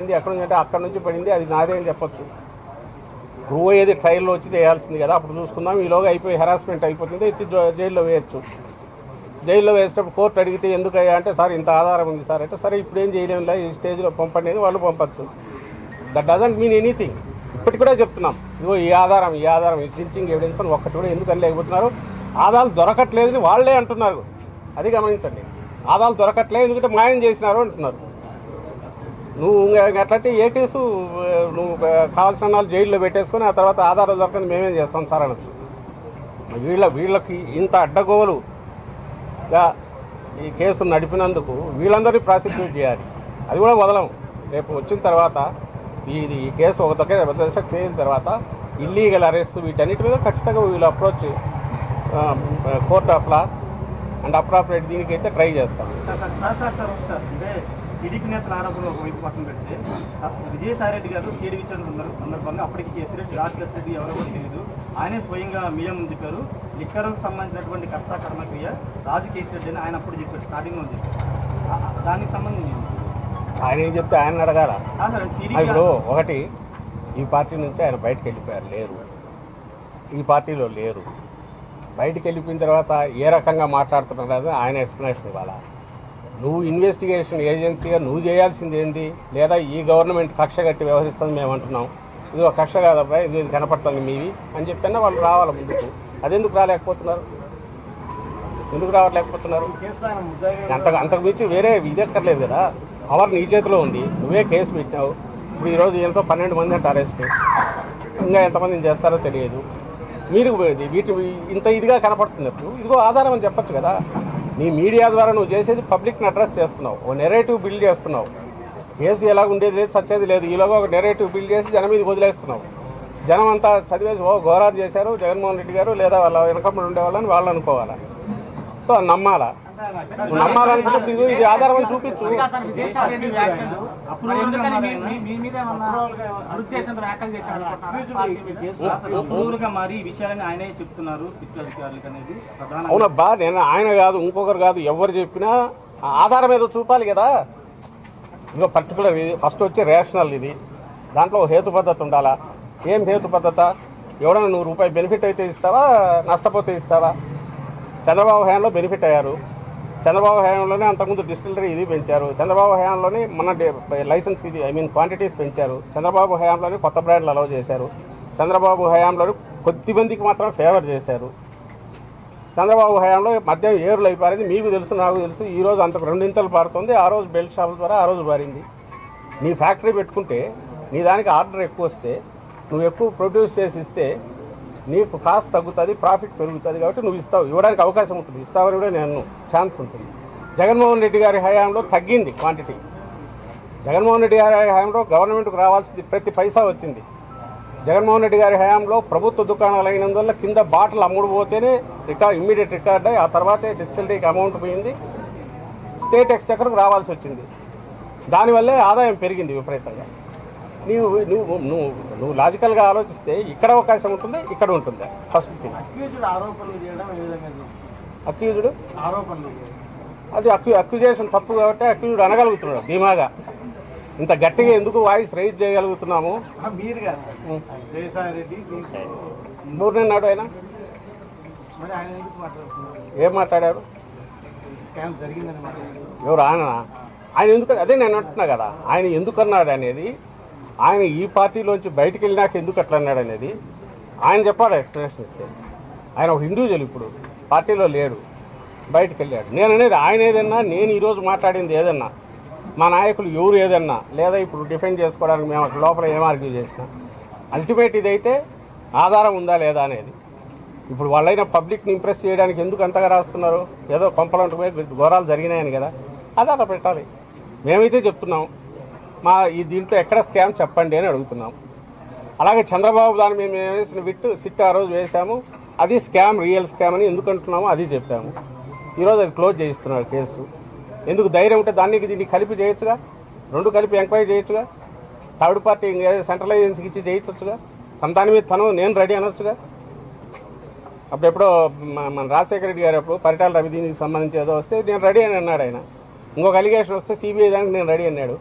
పడింది ఎక్కడ నుంచి అంటే అక్కడ నుంచి పడింది అది నాదే అని చెప్పొచ్చు. ప్రూవ్ అయ్యేది ట్రయల్లో వచ్చి చేయాల్సింది కదా అప్పుడు చూసుకుందాం. ఈలోగా అయిపోయి హెరాస్మెంట్ అయిపోతుంది ఇచ్చి జైల్లో వేయచ్చు. జైల్లో వేసేటప్పుడు కోర్టు అడిగితే ఎందుకు అయ్యా అంటే సార్ ఇంత ఆధారం ఉంది సార్. అంటే సరే ఇప్పుడు ఏం చేయలేము ఈ స్టేజ్లో పంపండి అని వాళ్ళు పంపచ్చు. దట్ డజంట్ మీన్ ఎనీథింగ్ ఇప్పటికి కూడా చెప్తున్నాం. ఇదిగో ఈ ఆధారం ఈ ఆధారం ఈ టీచింగ్ ఎవిడెన్స్ అని ఒక్కటి కూడా ఎందుకు లేకపోతున్నారు? ఆధారాలు దొరకట్లేదని వాళ్ళే అంటున్నారు. అది గమనించండి. ఆధారాలు దొరకట్లేదు ఎందుకంటే మాయం చేసినారు అంటున్నారు. నువ్వు ఇంకా ఏ కేసు నువ్వు కావాల్సిన వాళ్ళు జైల్లో పెట్టేసుకొని ఆ తర్వాత ఆధారాలు దొరకని మేమేం చేస్తాం సార్ అనొచ్చు. వీళ్ళ వీళ్ళకి ఇంత అడ్డగోలుగా ఈ కేసు నడిపినందుకు వీళ్ళందరినీ ప్రాసిక్యూట్ చేయాలి. అది కూడా వదలం. రేపు వచ్చిన తర్వాత ఇది ఈ కేసు ఒక దగ్గర దశకు తేలిన తర్వాత ఇల్లీగల్ అరెస్ట్ వీటన్నిటి మీద ఖచ్చితంగా వీళ్ళు approach court of law and appropriate దీనికైతే ట్రై చేస్తాం. టీడీపీ నేతల ఆరోపణలు ఒకవైపు పక్కన పెడితే సార్ విజయసాయి రెడ్డి గారు సీడి సందర్భ- సందర్భంగా అప్పటికి కేసీరెడ్డి రాజకేశ్వర రెడ్డి ఎవరో కూడా తెలియదు. ఆయనే స్వయంగా మీడియా ముందు చెప్పారు లిక్కర్కు సంబంధించినటువంటి కర్త కర్మక్రియ రాజు కేసీరెడ్డి అని ఆయన అప్పుడు చెప్పారు స్టార్టింగ్లో చెప్పారు. దానికి సంబంధించి ఆయన ఏం చెప్తే ఆయన అడగాల? ఇప్పుడు ఒకటి ఈ పార్టీ నుంచి ఆయన బయటకు వెళ్ళిపోయారు లేరు. ఈ పార్టీలో లేరు. బయటికి వెళ్ళిపోయిన తర్వాత ఏ రకంగా మాట్లాడుతున్నారు ఆయన ఎక్స్ప్లెనేషన్ ఇవ్వాలా? నువ్వు ఇన్వెస్టిగేషన్ ఏజెన్సీగా నువ్వు చేయాల్సింది ఏంది? లేదా ఈ గవర్నమెంట్ కక్ష కట్టి వ్యవహరిస్తుంది మేము అంటున్నాం. ఇది ఒక కక్ష కాదబ్బా ఇది ఇది కనపడుతుంది మీవి అని చెప్పినా వాళ్ళు రావాలి ముందుకు. అదెందుకు రాలేకపోతున్నారు? ఎందుకు రావట్లేకపోతున్నారు? కేసులో అంత అంతకు మించి వేరే ఇది ఎక్కర్లేదు కదా. పవర్ నీ చేతిలో ఉంది. నువ్వే కేసు పెట్టినావు. ఇప్పుడు ఈరోజు ఎంతో పన్నెండు మంది అంటే అరెస్ట్ ఇంకా ఎంతమందిని చేస్తారో తెలియదు. మీరు వీటి ఇంత ఇదిగా కనపడుతున్నప్పుడు ఇదిగో ఆధారం అని చెప్పొచ్చు కదా. నీ మీడియా ద్వారా నువ్వు చేసేది పబ్లిక్ని అడ్రస్ చేస్తున్నావు. ఓ నెరేటివ్ బిల్డ్ చేస్తున్నావు. కేసు ఎలా ఉండేది లేదు చచ్చేది లేదు. ఈలోగా ఒక నెరేటివ్ బిల్డ్ చేసి జనం మీద వదిలేస్తున్నావు. జనం అంతా చదివేసి ఓ ఘోరాలు చేశారు జగన్మోహన్ రెడ్డి గారు లేదా వాళ్ళ వెనకమ్మడి ఉండేవాళ్ళని వాళ్ళు అనుకోవాలా? సో నమ్మాలా? నమ్మాలనుకున్నప్పుడు ఇది ఇది ఆధారం అని చూపించు. అవునబ్బా నేను ఆయన కాదు ఇంకొకరు కాదు ఎవరు చెప్పినా ఆ ఆధారం ఏదో చూపాలి కదా. ఇంకో పర్టికులర్ ఇది. ఫస్ట్ వచ్చే రేషనల్ ఇది. దాంట్లో హేతు పద్ధతి ఉండాలా? ఏం హేతు పద్ధత? ఎవడన్నా నువ్వు రూపాయి బెనిఫిట్ అయితే ఇస్తావా? నష్టపోతే ఇస్తావా? చంద్రబాబు హయాంలో బెనిఫిట్ అయ్యారు. చంద్రబాబు హయాంలోనే అంతకుముందు డిస్టిలరీ ఇది పెంచారు. చంద్రబాబు హయాంలోనే మన లైసెన్స్ ఇది ఐ మీన్ క్వాంటిటీస్ పెంచారు. చంద్రబాబు హయాంలోనే కొత్త బ్రాండ్లు అలౌ చేశారు. చంద్రబాబు హయాంలోనే కొద్ది మందికి మాత్రం ఫేవర్ చేశారు. చంద్రబాబు హయాంలో మద్యం ఏరులు అయిపోయింది. మీకు తెలుసు నాకు తెలుసు. ఈ రోజు అంతకు రెండింతలు పారుతుంది. ఆ రోజు బెల్ట్ షాపుల ద్వారా ఆ రోజు పారింది. నీ ఫ్యాక్టరీ పెట్టుకుంటే నీ దానికి ఆర్డర్ ఎక్కువ వస్తే నువ్వు ఎక్కువ ప్రొడ్యూస్ చేసి ఇస్తే నీకు కాస్ట్ తగ్గుతుంది ప్రాఫిట్ పెరుగుతుంది కాబట్టి నువ్వు ఇస్తావు. ఇవ్వడానికి అవకాశం ఉంటుంది. ఇస్తావని కూడా నేను ఛాన్స్ ఉంటుంది. జగన్మోహన్ రెడ్డి గారి హయాంలో తగ్గింది క్వాంటిటీ. జగన్మోహన్ రెడ్డి గారి హయాంలో గవర్నమెంట్కు రావాల్సింది ప్రతి పైసా వచ్చింది. జగన్మోహన్ రెడ్డి గారి హయాంలో ప్రభుత్వ దుకాణాలు అయినందువల్ల కింద బాటిల్ అమ్ముడు పోతేనే రికార్డ్ ఇమ్మీడియట్ రికార్డ్ అయ్యి ఆ తర్వాతే డిస్టిలరీకి అమౌంట్ పోయింది. స్టేట్ ఎక్స్చక్కర్కు రావాల్సి వచ్చింది. దానివల్లే ఆదాయం పెరిగింది విపరీతంగా. నీవు నువ్వు నువ్వు నువ్వు లాజికల్గా ఆలోచిస్తే ఇక్కడ అవకాశం ఉంటుంది ఇక్కడ ఉంటుంది. ఫస్ట్ థింగ్ అక్యూజ్డ్ అది అక్యూ అక్యూజేషన్ తప్పు కాబట్టి అక్యూజ్డ్ అనగలుగుతున్నాడు ధీమాగా. ఇంత గట్టిగా ఎందుకు వాయిస్ రైజ్ చేయగలుగుతున్నాము? దీంట్లో నూరున్నాడు ఆయన? ఏం మాట్లాడారు? ఎవరు ఆయన ఆయన ఎందుకు అదే నేను అంటున్నా కదా ఆయన ఎందుకు అన్నాడు అనేది ఆయన ఈ పార్టీలోంచి బయటకు వెళ్ళినాక ఎందుకు అట్లా అన్నాడు అనేది ఆయన చెప్పాలి ఎక్స్ప్లెనేషన్ ఇస్తే. ఆయన ఒక ఇండివిజువల్ ఇప్పుడు పార్టీలో లేడు బయటకు వెళ్ళాడు. నేను అనేది ఆయన ఏదన్నా నేను ఈరోజు మాట్లాడింది ఏదన్నా మా నాయకులు ఎవరు ఏదన్నా లేదా ఇప్పుడు డిఫెండ్ చేసుకోవడానికి మేము అక్కడ లోపల ఏం ఆర్గ్యూ చేసినా అల్టిమేట్ ఇదైతే ఆధారం ఉందా లేదా అనేది. ఇప్పుడు వాళ్ళైనా పబ్లిక్ని ఇంప్రెస్ చేయడానికి ఎందుకు అంతగా రాస్తున్నారు? ఏదో కొంపలంటే పోయి ఘోరాలు జరిగినాయని కదా ఆధార పెట్టాలి మేమైతే చెప్తున్నాం మా ఈ దీంట్లో ఎక్కడ స్కామ్ చెప్పండి అని అడుగుతున్నాం. అలాగే చంద్రబాబు దాని మేము వేసిన విట్ సిట్ ఆ రోజు వేసాము అది స్కామ్ రియల్ స్కామ్ అని ఎందుకు అంటున్నామో అది చెప్పాము. ఈరోజు అది క్లోజ్ చేయిస్తున్నారు కేసు. ఎందుకు ధైర్యం ఉంటే దానికి దీన్ని కలిపి చేయొచ్చుగా? రెండు కలిపి ఎంక్వైరీ చేయొచ్చుగా? థర్డ్ పార్టీ సెంట్రల్ ఏజెన్సీకి ఇచ్చి చేయించవచ్చుగా తన దాని మీద తను నేను రెడీ అనొచ్చుగా? అప్పుడెప్పుడో మన రాజశేఖర రెడ్డి గారు అప్పుడు పరిటాల రవి దీనికి సంబంధించి ఏదో వస్తే నేను రెడీ అని అన్నాడు ఆయన. ఇంకొక అలిగేషన్ వస్తే సిబిఐ దానికి నేను రెడీ అన్నాడు.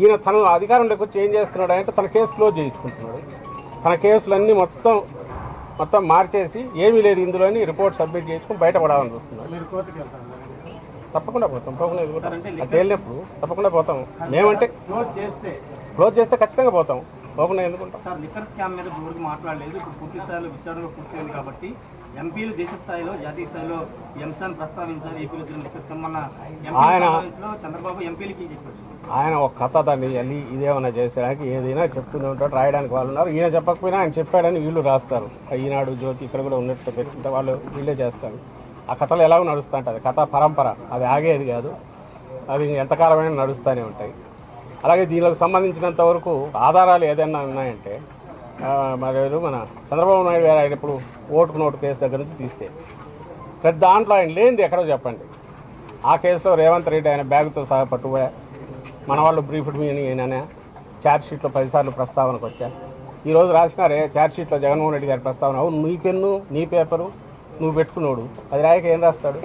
ఈయన తన అధికారంలోకి వచ్చి ఏం చేస్తున్నాడు అంటే తన కేసు క్లోజ్ చేయించుకుంటున్నాడు. తన కేసులన్నీ మొత్తం మొత్తం మార్చేసి ఏమీ లేదు ఇందులోని రిపోర్ట్ సబ్మిట్ చేసుకుని బయటపడాలని చూస్తున్నాడు. తప్పకుండా పోతాం పోకుండా తేలినప్పుడు తప్పకుండా పోతాం. మేమంటే క్లోజ్ చేస్తే క్లోజ్ చేస్తే ఖచ్చితంగా పోతాం. పోకుండా ఎందుకుంటాం సార్ లిక్కర్ స్కామ్ మీద ఇప్పుడు మాట్లాడలేదు. ఇప్పుడు పూర్తి స్థాయిలో పూర్తయింది కాబట్టి ఎంపీలు దేశ స్థాయిలో జాతీయ స్థాయిలో ఈ అంశాన్ని ప్రస్తావించారు. ఏపీలో జరిగిన లిక్కర్ స్కామ్ మన ఎంపీ ఆయన- చంద్రబాబు ఎంపీలకి చెప్పారు? ఆయన ఒక కథ దాన్ని వెళ్ళి ఇదేమైనా చేసేదానికి ఏదైనా చెప్తూనే ఉంటాడు రాయడానికి వాళ్ళు ఉన్నారు. ఈయన చెప్పకపోయినా ఆయన చెప్పాడని వీళ్ళు రాస్తారు. ఈనాడు జ్యోతి ఇక్కడ కూడా ఉన్నట్టు పెట్టుకుంటే వాళ్ళు వీళ్ళే చేస్తారు. ఆ కథలు ఎలాగో నడుస్తూ కథ పరంపర. అది ఆగేది కాదు. అది ఎంతకాలమైనా నడుస్తూనే ఉంటాయి. అలాగే దీనికి సంబంధించినంత వరకు ఆధారాలు ఏదైనా ఉన్నాయంటే మరి మన చంద్రబాబు నాయుడు గారు ఆయన ఇప్పుడు ఓటుకు నోటు కేసు దగ్గర నుంచి తీస్తే ప్రతి దాంట్లో ఆయన లేనిది ఎక్కడో చెప్పండి. ఆ కేసులో రేవంత్ రెడ్డి ఆయన బ్యాగ్తో సహా పట్టుపోయా మన వాళ్ళు బ్రీఫ్డ్ మీటింగ్ అని ఛార్జ్ షీట్లో పదిసార్లు ప్రస్తావనకు వచ్చా. ఈరోజు రాసినారే ఛార్జ్ షీట్లో జగన్మోహన్ రెడ్డి గారి ప్రస్తావన. అవును నీ పెన్ను నీ పేపరు నువ్వు పెట్టుకున్నాడు. అది రాయక ఏం రాస్తాడు?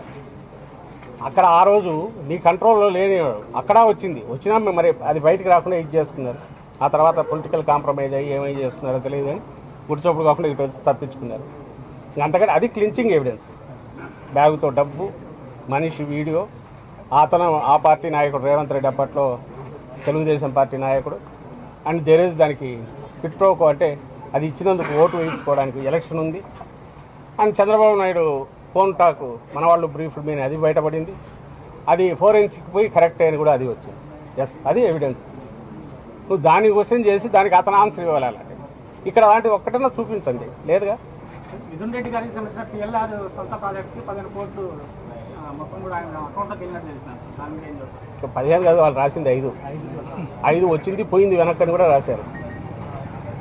అక్కడ ఆ రోజు నీ కంట్రోల్లో లేని అక్కడ వచ్చింది. వచ్చినా మరి అది బయటకు రాకుండా ఇది చేసుకున్నారు. ఆ తర్వాత పొలిటికల్ కాంప్రమైజ్ అయ్యి ఏమై చేసుకున్నారో తెలియదు అని గుడిచొప్పుడు కాకుండా ఇటు వచ్చి తప్పించుకున్నారు. అంతకంటే అది క్లించింగ్ ఎవిడెన్స్ బ్యాగుతో డబ్బు మనిషి వీడియో అతను ఆ పార్టీ నాయకుడు రేవంత్ రెడ్డి అప్పట్లో తెలుగుదేశం పార్టీ నాయకుడు. అండ్ దేరేజ్ దానికి ఫిట్ ప్రోకో అంటే అది ఇచ్చినందుకు ఓటు వేయించుకోవడానికి ఎలక్షన్ ఉంది. And Chandrababu Naidu phone talk మన వాళ్ళు బ్రీఫ్ మీద అది బయటపడింది. అది ఫోరెన్సిక్ పోయి కరెక్ట్ అని కూడా అది వచ్చింది. ఎస్ అది ఎవిడెన్స్ నువ్వు దాన్ని క్వశ్చన్ చేసి దానికి అతను ఆన్సర్ ఇవ్వాలి ఇక్కడ అలాంటివి ఒక్కటన్నా చూపించండి. లేదుగా? మిథున్ రెడ్డి గారికి సంబంధించిన పిఎల్ఆర్ సొంత ప్రాజెక్ట్కి పదిహేను కోట్లు పదిహేను కాదు వాళ్ళు రాసింది ఐదు. ఐదు వచ్చింది పోయింది వెనక్కి అని కూడా రాశారు.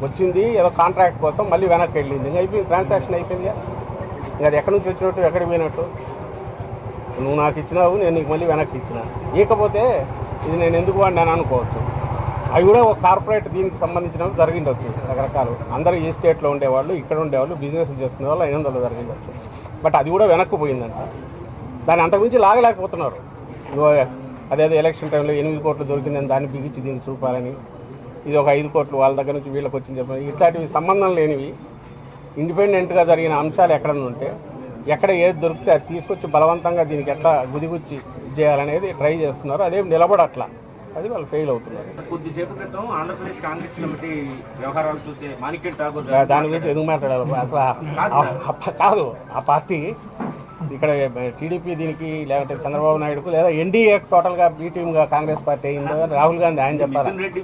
వచ్చింది ఏదో కాంట్రాక్ట్ కోసం మళ్ళీ వెనక్కి వెళ్ళింది. ఇంకా అయిపోయింది ట్రాన్సాక్షన్ అయిపోయింది. ఇంకా అది ఎక్కడి నుంచి వచ్చినట్టు ఎక్కడికి పోయినట్టు? నువ్వు నాకు ఇచ్చినావు నేను నీకు మళ్ళీ వెనక్కి ఇచ్చిన. ఇకపోతే ఇది నేను ఎందుకు వాడినాను అనుకోవచ్చు. అవి కూడా ఒక కార్పొరేట్ దీనికి సంబంధించినవి జరిగిండొచ్చు రకరకాలు. అందరూ ఈ స్టేట్లో ఉండేవాళ్ళు ఇక్కడ ఉండేవాళ్ళు బిజినెస్ చేసుకునే వాళ్ళు ఐదు వందలు జరిగిండొచ్చు. బట్ అది కూడా వెనక్కి పోయిందంట. దాన్ని అంతకుమించి లాగలేకపోతున్నారు. అదేదో ఎలక్షన్ టైంలో ఎనిమిది కోట్లు దొరికిందని దాన్ని బిగించి దీనికి చూపాలని. ఇది ఒక ఐదు కోట్లు వాళ్ళ దగ్గర నుంచి వీళ్ళకి వచ్చింది చెప్పాలి. ఇట్లాంటివి సంబంధం లేనివి. ఇండిపెండెంట్గా జరిగిన అంశాలు ఎక్కడన్నా ఉంటే ఎక్కడ ఏది దొరికితే అది తీసుకొచ్చి బలవంతంగా దీనికి ఎట్లా గుదిగుచ్చి చేయాలనేది ట్రై చేస్తున్నారు. అదేం నిలబడట్లా. అది వాళ్ళు ఫెయిల్ అవుతున్నారు. కొద్దిసేపు క్రితం ఆంధ్రప్రదేశ్ కాంగ్రెస్ కమిటీ వ్యవహారాలు చూస్తే మాణిక్యం ఠాగూర్ దాని గురించి ఎందుకు మాట్లాడాలి? అసలు కాదు. ఆ పార్టీ ఇక్కడ టీడీపీ దీనికి లేకపోతే చంద్రబాబు నాయుడుకు లేదా ఎన్డీఏ టోటల్గా బీ టీమ్గా కాంగ్రెస్ పార్టీ అయిందో రాహుల్ గాంధీ ఆయన చెప్పాలి?